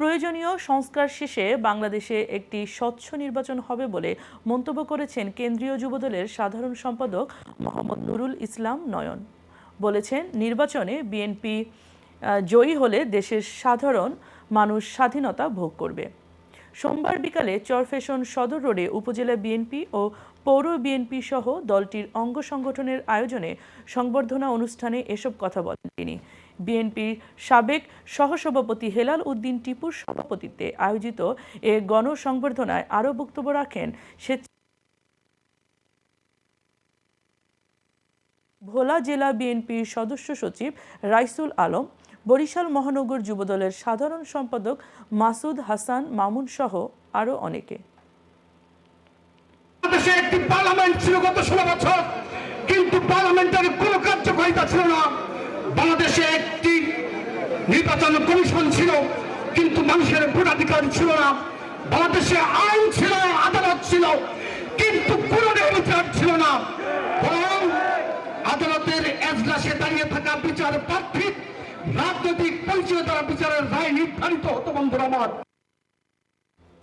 প্রয়োজনীয় সংস্কার শেষে বাংলাদেশে একটি স্বচ্ছ নির্বাচন হবে বলে মন্তব্য করেছেন কেন্দ্রীয় যুবদলের সাধারণ সম্পাদক মোহাম্মদ নুরুল ইসলাম নয়ন। বলেছেন, নির্বাচনে বিএনপি জয়ী হলে দেশের সাধারণ মানুষ স্বাধীনতা ভোগ করবে। সোমবার বিকালে চরফেশন সদর রোডে উপজেলা বিএনপি ও পৌর বিএনপি সহ দলটির অঙ্গ সংগঠনের আয়োজনে সংবর্ধনা অনুষ্ঠানে এসব কথা বলেন তিনি। বিএনপির সাবেক সহসভাপতি হেলাল উদ্দিন টিপুর সভাপতিত্বে আয়োজিত এ গণসংবর্ধনায় আরও বক্তব্য রাখেন ভোলা জেলা বিএনপির সদস্য সচিব রাইসুল আলম, বরিশাল মহানগর যুবদলের সাধারণ সম্পাদক মাসুদ হাসান মামুন সহ আরও অনেকে। একটি পার্লামেন্ট ছিল গত ষোলো বছর, কিন্তু পার্লামেন্টের কোনো কার্যকারিতা ছিল না। বাংলাদেশে একটি নির্বাচন কমিশন ছিল, কিন্তু মানুষের ভোটাধিকার ছিল না। বাংলাদেশে আইন ছিল, আদালত ছিল, কিন্তু কোনো বিচার ছিল না। আদালতের এজলাসে দাঁড়িয়ে থাকা বিচার প্রার্থী রাজনৈতিক পরিচয় দ্বারা বিচারের রায় নির্ধারিত হতো, বন্ধুরা আমার।